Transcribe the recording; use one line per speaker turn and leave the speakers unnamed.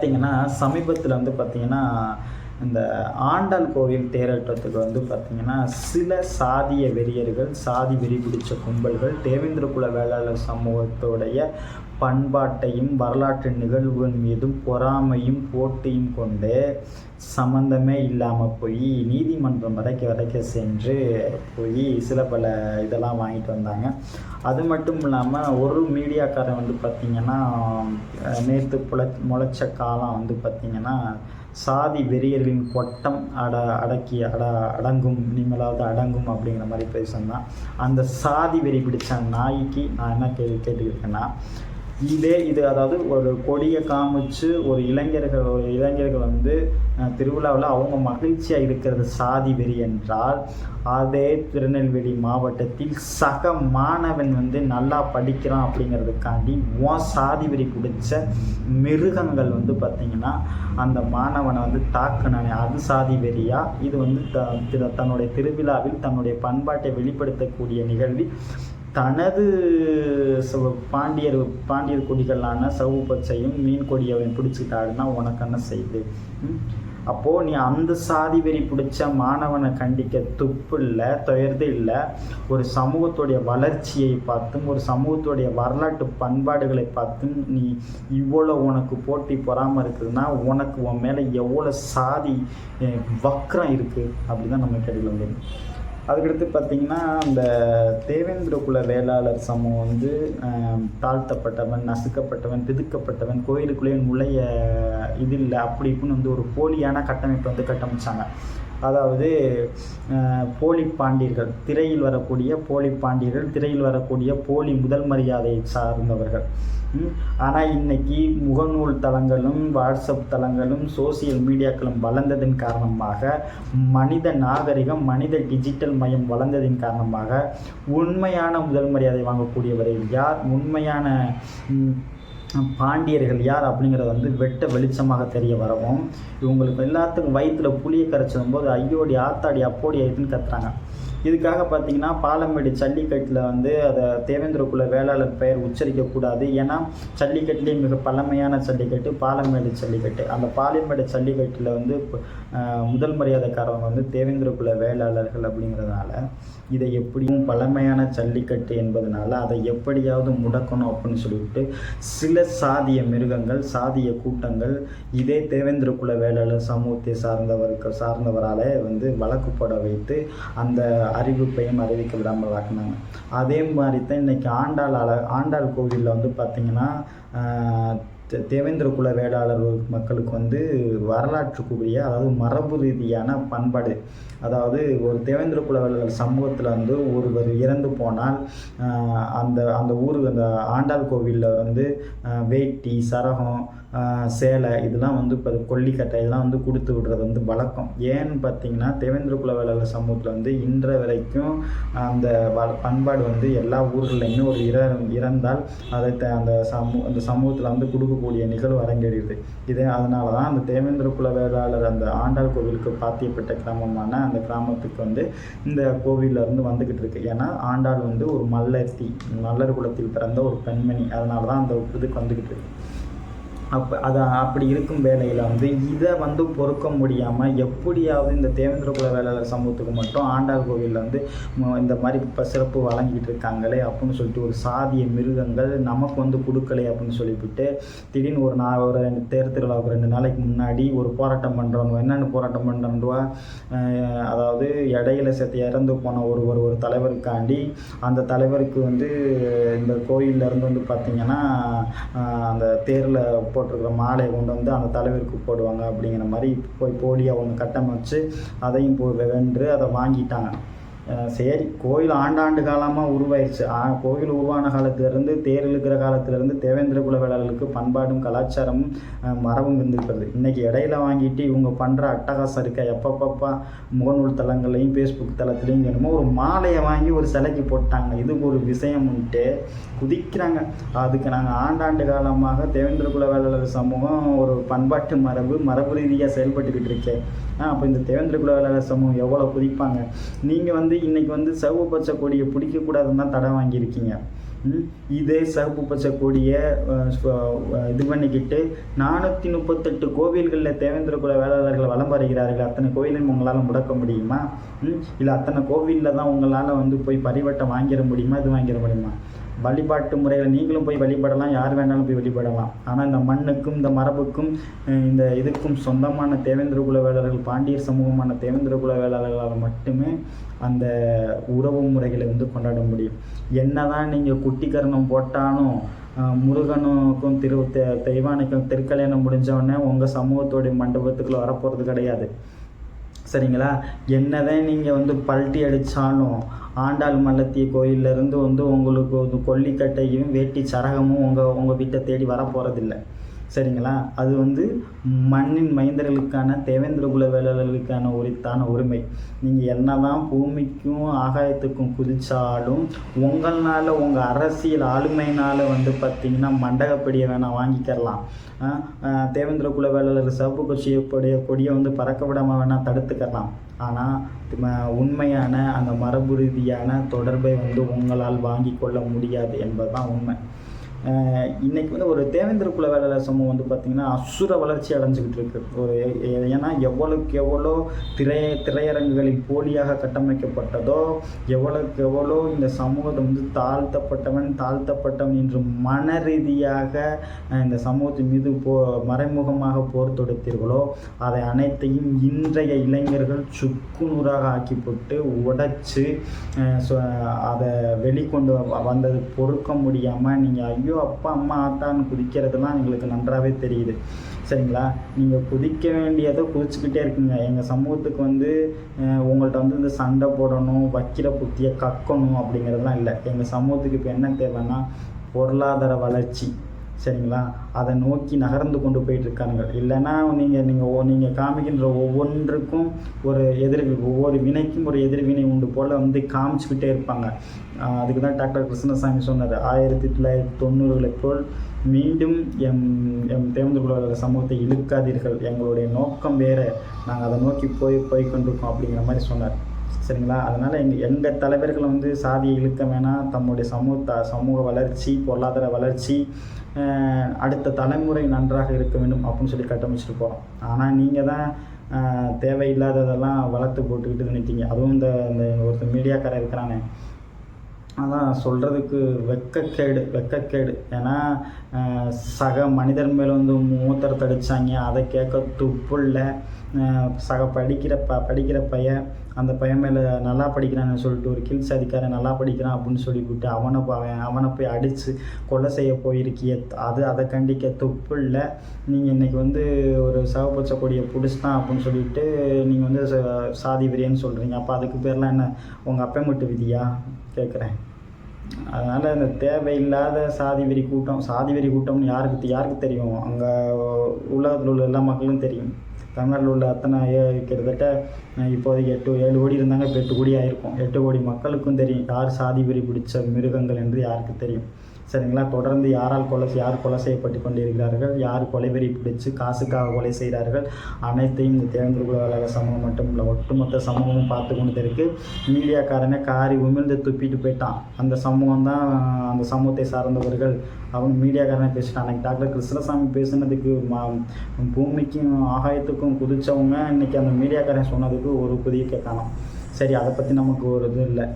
பார்த்தீங்கன்னா சமீபத்தில் வந்து பார்த்தீங்கன்னா இந்த ஆண்டாள் கோவில் தேரோட்டத்துக்கு வந்து பார்த்திங்கன்னா சில சாதிய வெறியர்கள் சாதி வெறி பிடிச்ச கும்பல்கள் தேவேந்திர குல வேளாளர் சமூகத்தோடைய பண்பாட்டையும் வரலாற்று நிகழ்வுகள் மீதும் பொறாமையும் போட்டியும் கொண்டு சம்பந்தமே இல்லாமல் போய் நீதிமன்றம் வரைக்க வரைக்க சென்று போய் சில பல இதெல்லாம் வாங்கிட்டு வந்தாங்க. அது மட்டும் இல்லாமல் ஒரு மீடியாக்காரன் வந்து பார்த்திங்கன்னா நேற்று புல முளைச்ச காலம் வந்து பார்த்திங்கன்னா சாதி வெறியர்களின் கொட்டம் அட அடக்கி அட அடங்கும் இனிமேலாவது அடங்கும் அப்படிங்கிற மாதிரி பேசியிருந்தான் அந்த சாதி வெறி பிடிச்ச நாய்க்கு நான் என்ன கே கேட்டுக்கிட்டேன்னா இதே இது அதாவது ஒரு கொடியை காமிச்சு ஒரு இளைஞர்கள் ஒரு இளைஞர்கள் வந்து திருவிழாவில் அவங்க மகிழ்ச்சியாக இருக்கிறது சாதி வெறி என்றால் அதே திருநெல்வேலி மாவட்டத்தில் சக மாணவன் வந்து நல்லா படிக்கிறான் அப்படிங்கிறதுக்காண்டி ஓ சாதி வெறி பிடிச்ச மிருகங்கள் வந்து பார்த்திங்கன்னா அந்த மாணவனை வந்து தாக்குனானே. அது சாதி வெறியா? இது வந்து த தன்னுடைய திருவிழாவில் தன்னுடைய பண்பாட்டை வெளிப்படுத்தக்கூடிய நிகழ்வில் தனது பாண்டியர் பாண்டியர் கொடிகளான சவு பச்சையும் மீன் கொடியை பிடிச்சிட்டாருன்னா உனக்கு என்ன செய்யுது அப்போது நீ அந்த சாதி வெறி பிடிச்ச மாணவனை கண்டிக்க துப்பு இல்லை துயர்து இல்லை. ஒரு சமூகத்துடைய வளர்ச்சியை பார்த்தும் ஒரு சமூகத்துடைய வரலாற்று பண்பாடுகளை பார்த்தும் நீ இவ்வளோ உனக்கு போட்டி பொறாமல் இருக்குதுன்னா உனக்கு உன் மேலே எவ்வளோ சாதி வக்ரம் இருக்குது அப்படி தான் நம்ம கேள்வி வந்து அதுக்கடுத்து பார்த்திங்கன்னா அந்த தேவேந்திர குல வேளாளர் சமூகம் வந்து தாழ்த்தப்பட்டவன் நசுக்கப்பட்டவன் பிதுக்கப்பட்டவன் கோயிலுக்குள்ளேயே நுழைய இது இல்லை. அப்படி இப்படின்னு வந்து ஒரு போலியான கட்டமைப்பை வந்து கட்டமைச்சாங்க. அதாவது போலி பாண்டியர்கள் திரையில் வரக்கூடிய போலி பாண்டியர்கள் திரையில் வரக்கூடிய போலி முதல் மரியாதையை சார்ந்தவர்கள். ஆனால் இன்னைக்கு முகநூல் தளங்களும் வாட்ஸ்அப் தளங்களும் சோசியல் மீடியாக்களும் வளர்ந்ததன் காரணமாக மனித நாகரிகம் மனித டிஜிட்டல் மயம் வளர்ந்ததின் காரணமாக உண்மையான முதல் மரியாதை வாங்கக்கூடியவரை யார்? உண்மையான பாண்டியர்கள் யார் அப்படிங்கிறத வந்து வெட்ட வெளிச்சமாக தெரிய வரவும் இவங்களுக்கு எல்லாத்துக்கும் வயிற்றில் புளியை கரைச்சும் போது ஐயோடி ஆத்தாடி அப்போடி ஆயிடுன்னு கத்துறாங்க. இதுக்காக பார்த்தீங்கன்னா பாலமேடு ஜல்லிக்கட்டில் வந்து அதை தேவேந்திர குல வேளாளர் பெயர் உச்சரிக்கக்கூடாது ஏன்னா ஜல்லிக்கட்டுலேயே மிக பழமையான ஜல்லிக்கட்டு பாலமேடு ஜல்லிக்கட்டு. அந்த பாலமேடு ஜல்லிக்கட்டில் வந்து முதல் மரியாதைக்காரவங்க வந்து தேவேந்திர குல வேளாளர்கள் அப்படிங்கிறதுனால இதை எப்படியும் பழமையான ஜல்லிக்கட்டு என்பதனால அதை எப்படியாவது முடக்கணும் அப்படின்னு சொல்லிவிட்டு சில சாதிய மிருகங்கள் சாதிய கூட்டங்கள் இதே தேவேந்திர குல வேளாளர் சமூகத்தை சார்ந்தவர்கள் சார்ந்தவரால் வந்து வழக்கு போட வைத்து அந்த அறிவிப்பையும் அறிவிக்க விடாமல் ஆக்குனாங்க அதே மாதிரி தான் இன்றைக்கி ஆண்டாள் அழ ஆண்டாள் கோவிலில் வந்து பார்த்திங்கன்னா தேவேந்திர குல வேளாளர் மக்களுக்கு வந்து வரலாற்றுக்குரிய அதாவது மரபு ரீதியான பண்பாடு. அதாவது ஒரு தேவேந்திர குல வேளாளர் சமூகத்தில் வந்து ஒருவர் இறந்து போனால் அந்த அந்த ஊர் அந்த ஆண்டாள் கோவிலில் வந்து வேட்டி சரகம் சேலை இதெல்லாம் வந்து இப்போ கொல்லிக்கட்டை இதெல்லாம் வந்து கொடுத்து விடுறது வந்து வழக்கம். ஏன்னு பார்த்தீங்கன்னா தேவேந்திர குல சமூகத்தில் வந்து இன்ற வரைக்கும் அந்த வ பண்பாடு வந்து எல்லா ஊர்கள்லையுமே ஒரு இற இறந்தால் அதை த அந்த சமூ அந்த சமூகத்தில் வந்து கொடுக்கக்கூடிய நிகழ்வு அரங்கேறிடுது இதே அதனால தான் அந்த தேவேந்திர குல வேளாளர் அந்த ஆண்டாள் கோவிலுக்கு பாத்தியப்பட்ட கிராமமான அந்த கிராமத்துக்கு வந்து இந்த கோவிலில் இருந்து வந்துக்கிட்டு இருக்கு. ஏன்னா ஆண்டாள் வந்து ஒரு மல்லத்தி மல்லர் குலத்தில் பிறந்த ஒரு பெண்மணி. அதனால தான் அந்த இதுக்கு வந்துக்கிட்டு இருக்கு. அப்போ அதை அப்படி இருக்கும் வேலையில் வந்து இதை வந்து பொறுக்க முடியாமல் எப்படியாவது இந்த தேவேந்திர குல வேளாளர் சமூகத்துக்கு மட்டும் ஆண்டாள் கோவிலில் வந்து இந்த மாதிரி இப்போ சிறப்பு வழங்கிட்டு இருக்காங்களே அப்படின்னு சொல்லிட்டு ஒரு சாதிய மிருகங்கள் நமக்கு வந்து கொடுக்கலை அப்படின்னு சொல்லிவிட்டு திடீர்னு ஒரு நான் ஒரு ரெண்டு தேர் திருவிழாவுக்கு ரெண்டு நாளைக்கு முன்னாடி ஒரு போராட்டம் பண்ணுறவங்க என்னென்ன போராட்டம் பண்ணுறா அதாவது இடையில சேர்த்து இறந்து போன ஒரு ஒரு ஒரு தலைவருக்காண்டி அந்த தலைவருக்கு வந்து இந்த கோயிலேருந்து வந்து பார்த்திங்கன்னா அந்த தேரில் போட்டிருக்கிற மாலையை கொண்டு வந்து அந்த தலைவருக்கு போடுவாங்க அப்படிங்கிற மாதிரி போய் போலியாக ஒன்று கட்டமைச்சு அதையும் போ வென்று அதை வாங்கிட்டாங்க. சரி கோயில் ஆண்டாண்டு காலமாக உருவாயிருச்சு. கோயில் உருவான காலத்திலிருந்து தேர் இழுக்கிற காலத்திலேருந்து தேவேந்திர குல வேளாளர்களுக்கு பண்பாடும் கலாச்சாரமும் மரபும் இருந்துக்கிறது இன்றைக்கி இடையில வாங்கிட்டு இவங்க பண்ணுற அட்டகாசம் இருக்க? எப்பப்பப்பா முகநூல் தளங்கள்லையும் ஃபேஸ்புக் தளத்துலையும் என்னமோ ஒரு மாலையை வாங்கி ஒரு சிலைக்கு போட்டாங்க. இதுக்கு ஒரு விஷயம்ன்ட்டு குதிக்கிறாங்க. அதுக்கு நாங்கள் ஆண்டாண்டு காலமாக தேவேந்திர குல வேளாளர் சமூகம் ஒரு பண்பாட்டு மரபு மரபு ரீதியாக செயல்பட்டுக்கிட்டு இருக்கேன் அப்போ இந்த தேவேந்திர குல வேளாளர் சமூகம் எவ்வளோ குதிப்பாங்க? நீங்கள் வந்து இன்றைக்கி வந்து சர்வபட்ச கொடியை பிடிக்கக்கூடாதுன்னு தான் தடை வாங்கியிருக்கீங்க. இதே சகப்பு பச்சை கொடியை இது பண்ணிக்கிட்டு நானூற்றி முப்பத்தெட்டு கோவில்களில் தேவேந்திர குல வேளாளர்கள் வலம் வருகிறார்கள். அத்தனை கோயிலையும் உங்களால் முடக்க முடியுமா? இல்லை அத்தனை கோவிலில் தான் உங்களால் வந்து போய் பரிவட்டம் வாங்கிட முடியுமா? இது வாங்கிட முடியுமா? வழிபாட்டு முறையில் நீங்களும் போய் வழிபடலாம் யார் வேணாலும் போய் வழிபடலாம். ஆனால் இந்த மண்ணுக்கும் இந்த மரபுக்கும் இந்த இதுக்கும் சொந்தமான தேவேந்திர குல வேளாளர்கள் பாண்டியர் சமூகமான தேவேந்திர குல வேளாளர்களால் மட்டுமே அந்த உறவு முறைகளை வந்து கொண்டாட முடியும். என்னதான் நீங்கள் குட்டிக்கரணம் போட்டாலும் முருகனுக்கும் திரு தெய்வானைக்கும் திருக்கல்யாணம் முடிஞ்சவொடனே உங்கள் சமூகத்தோடைய மண்டபத்துக்குள்ளே வரப்போகிறது கிடையாது. சரிங்களா? என்னதான் நீங்கள் வந்து பல்ட்டி அடித்தாலும் ஆண்டாள் மல்லத்தி கோயில்லேருந்து வந்து உங்களுக்கு கொல்லிக்கட்டையும் வேட்டி சரகமும் உங்கள் உங்கள் வீட்டை தேடி வரப்போகிறதில்ல சரிங்களா? அது வந்து மண்ணின் மைந்தர்களுக்கான தேவேந்திர குல வேளாளர்களுக்கான உரித்தான உரிமை. நீங்கள் என்ன தான் பூமிக்கும் ஆகாயத்துக்கும் குதிச்சாலும் உங்களால் உங்கள் அரசியல் ஆளுமையினால் வந்து பார்த்திங்கன்னா மண்டகப்படியை வேணால் வாங்கிக்கிறலாம். தேவேந்திரகுல தேவேந்திர குல வேளாளர் சிவப்பு கொச்சியக்கூடிய கொடியை வந்து பறக்க விடாமல் வேணால் தடுத்துக்கலாம் ஆனால் உண்மையான அந்த மரபு ரீதியான தொடர்பை வந்து உங்களால் வாங்கி கொள்ள முடியாது என்பதுதான் உண்மை. ஆஹ் இன்னைக்கு வந்து ஒரு தேவேந்திர குல வேளாளர் சமூகம் வந்து பார்த்திங்கன்னா அசுர வளர்ச்சி அடைஞ்சுக்கிட்டு இருக்கு. ஒரு ஏன்னா எவ்வளோக்கு எவ்வளோ திரைய திரையரங்குகளில் போலியாக கட்டமைக்கப்பட்டதோ எவ்வளோக்கு எவ்வளோ இந்த சமூகத்தை வந்து தாழ்த்தப்பட்டவன் தாழ்த்தப்பட்டவன் என்று மன ரீதியாக இந்த சமூகத்தின் மீது போ மறைமுகமாக போர் தொடுத்தீர்களோ அதை அனைத்தையும் இன்றைய இளைஞர்கள் சுக்குநூறாக ஆக்கி போட்டு உடைச்சு அதை வெளிக்கொண்டு வ- வந்தது பொறுக்க முடியாமல் நீங்கள் ஐயோ ஐயோ அப்பா அம்மா ஆத்தான்னு குதிக்கிறதுலாம் எங்களுக்கு நன்றாகவே தெரியுது. சரிங்களா? நீங்கள் குதிக்க வேண்டியதை குதிச்சுக்கிட்டே இருக்குங்க. எங்கள் சமூகத்துக்கு வந்து உங்கள்கிட்ட வந்து இந்த சண்டை போடணும் வைக்கிற புத்தியை கக்கணும் அப்படிங்கிறதுலாம் இல்லை. எங்கள் சமூகத்துக்கு இப்போ என்ன தேவைன்னா பொருளாதார வளர்ச்சி. சரிங்களா? அதை நோக்கி நகர்ந்து கொண்டு போயிட்டுருக்காங்க இல்லைன்னா நீங்கள் நீங்கள் நீங்கள் காமிக்கின்ற ஒவ்வொன்றுக்கும் ஒரு எதிர் ஒவ்வொரு வினைக்கும் ஒரு எதிர்வினை உண்டு போல் வந்து காமிச்சுக்கிட்டே இருப்பாங்க. அதுக்கு தான் டாக்டர் கிருஷ்ணசாமி சொன்னார். ஆயிரத்தி தொள்ளாயிரத்தி தொண்ணூறுகளை போல் மீண்டும் எம் எம் தேர்ந்து கொள்ளாத சமூகத்தை இழுக்காதீர்கள். எங்களுடைய நோக்கம் வேறு. நாங்கள் அதை நோக்கி போய் போய் கொண்டிருக்கோம் அப்படிங்கிற மாதிரி சொன்னார். சரிங்களா? அதனால் எங்கள் எங்கள் தலைவர்கள் வந்து சாதியை இழுக்க வேணாம். தம்முடைய சமூக சமூக வளர்ச்சி பொருளாதார வளர்ச்சி அடுத்த தலைமுறை நன்றாக இருக்க வேண்டும் அப்படின்னு சொல்லி கட்டமைச்சிட்டு போகிறோம் ஆனால் நீங்கள் தான் தேவையில்லாததெல்லாம் வளர்த்து போட்டுக்கிட்டு நிட்டீங்க அதுவும் இந்த இந்த ஒருத்தர் மீடியாக்காரர் இருக்கிறானே. அதான் சொல்கிறதுக்கு வெக்கக்கேடு வெக்கக்கேடு. ஏன்னா சக மனிதர் மேலே வந்து மூத்தர் தடிச்சாங்க. அதை கேட்க துப்புள்ள சக படிக்கிற ப படிக்கிற பையன் அந்த பையன் மேலே நல்லா படிக்கிறான்னு சொல்லிட்டு ஒரு கீழ் சாதிக்காரன் நல்லா படிக்கிறான் அப்படின்னு சொல்லிவிட்டு அவனை ப- அவன் அவனை போய் அடித்து கொலை செய்ய போயிருக்கிய அது அதை கண்டிக்க துப்புள்ள நீங்கள் இன்றைக்கி வந்து ஒரு சவப்பச்சை கொடியை பிடிச்சிட்டான் அப்படின்னு சொல்லிட்டு நீங்கள் வந்து ச- சாதி விரியன்னு சொல்கிறீங்க அப்போ அதுக்கு பேர்லாம் என்ன? உங்கள் அப்பா மட்டும் விதியா? கேட்குறேன் அதனால் இந்த தேவையில்லாத சாதி வெறி கூட்டம் சாதி வெறி கூட்டம்னு யாருக்கு யாருக்கு தெரியும்? அங்கே உலகத்தில் உள்ள எல்லா மக்களும் தெரியும். தமிழ்நாட்டில் உள்ள அத்தனை கிட்டத்தட்ட இப்போதைக்கு எட்டு ஏழு கோடி இருந்தாங்க இப்போ எட்டு கோடி ஆயிருக்கும் எட்டு கோடி மக்களுக்கும் தெரியும் யார் சாதி வெறி பிடிச்ச மிருகங்கள் என்று யாருக்கு தெரியும்? சரிங்களா? தொடர்ந்து யாரால் கொலை யார் கொலை செய்யப்பட்டு கொண்டிருக்கிறார்கள்? யார் கொலைவெறி பிடிச்சு காசுக்காக கொலை செய்கிறார்கள் அனைத்தையும் இந்த தேர்ந்தெடுப்பு சமூகம் மட்டும் இல்லை ஒட்டுமொத்த சமூகமும் பார்த்து கொண்டு இருக்கு மீடியாக்காரனை காரி உமிழ்ந்து துப்பிட்டு போயிட்டான். அந்த சமூகம் தான் அந்த சமூகத்தை சார்ந்தவர்கள். அவங்க மீடியாக்காரனை பேசிட்டான். அன்னைக்கு டாக்டர் கிருஷ்ணசாமி பேசுனதுக்கு மா- பூமிக்கும் ஆகாயத்துக்கும் குதிச்சவங்க இன்னைக்கு அந்த மீடியாக்காரன் சொன்னதுக்கு ஒரு புதிய காணோம் சரி அதை பற்றி நமக்கு ஒரு இது இல்லை.